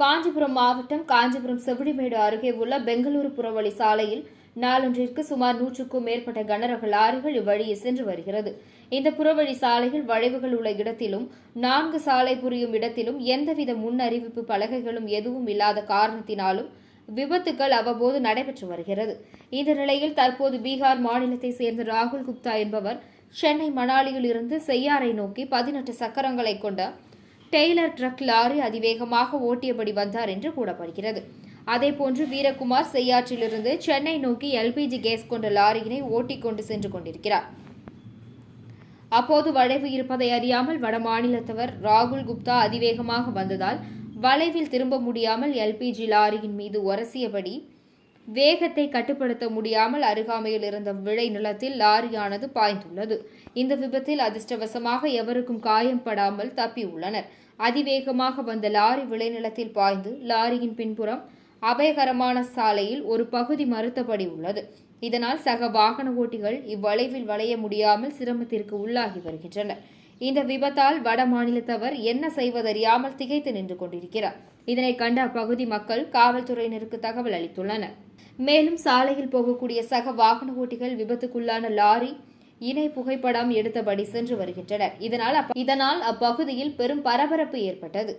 காஞ்சிபுரம் மாவட்டம் காஞ்சிபுரம் செவிடிமேடு அருகே உள்ள பெங்களூரு புறவழி சாலையில் நாளொன்றிற்கு சுமார் நூற்றுக்கும் மேற்பட்ட கனரக லாரிகள் இவ்வழியே சென்று வருகிறது. இந்த புறவழி சாலையில் வளைவுகள் உள்ள இடத்திலும் நான்கு சாலை புரியும் இடத்திலும் எந்தவித முன் அறிவிப்பு பலகைகளும் எதுவும் இல்லாத காரணத்தினாலும் விபத்துகள் அவ்வப்போது நடைபெற்று வருகிறது. இந்த நிலையில் தற்போது பீகார் மாநிலத்தை சேர்ந்த ராகுல் குப்தா என்பவர் சென்னை மணாலியில் இருந்து செய்யாரை நோக்கி பதினெட்டு சக்கரங்களை கொண்ட டெய்லர் ட்ரக் லாரி அதிவேகமாக ஓட்டியபடி வந்தார் என்று கூறப்படுகிறது. அதேபோன்று வீரகுமார் செய்யாற்றிலிருந்து சென்னை நோக்கி எல்பிஜி கேஸ் கொண்ட லாரியினை ஓட்டிக்கொண்டு சென்று கொண்டிருக்கிறார். அப்போது வளைவு இருப்பதை அறியாமல் வடமாநிலத்தவர் ராகுல் குப்தா அதிவேகமாக வந்ததால் வளைவில் திரும்ப முடியாமல் எல்பிஜி லாரியின் மீது உரசியபடி வேகத்தை கட்டுப்படுத்த முடியாமல் அருகாமையில் இருந்த விளை நிலத்தில் லாரியானது பாய்ந்துள்ளது. இந்த விபத்தில் அதிர்ஷ்டவசமாக எவருக்கும் காயம் படாமல் தப்பியுள்ளனர். அதிவேகமாக வந்த லாரி விளைநிலத்தில் பாய்ந்து லாரியின் பின்புறம் அபயகரமான சாலையில் ஒரு பகுதி மறுத்தபடி உள்ளது. இதனால் சக வாகன ஓட்டிகள் இவ்வளைவில் வளைய முடியாமல் சிரமத்திற்கு உள்ளாகி வருகின்றனர். இந்த விபத்தால் வட மாநிலத்தவர் என்ன செய்வதறியாமல் திகைத்து நின்று கொண்டிருக்கிறார். இதனை கண்ட அப்பகுதி மக்கள் காவல்துறையினருக்கு தகவல் அளித்துள்ளனர். மேலும் சாலையில் போகக்கூடிய சக வாகன ஓட்டிகள் விபத்துக்குள்ளான லாரி இணை புகைப்படம் எடுத்தபடி சென்று வருகின்றனர். இதனால் இதனால் அப்பகுதியில் பெரும் பரபரப்பு ஏற்பட்டது.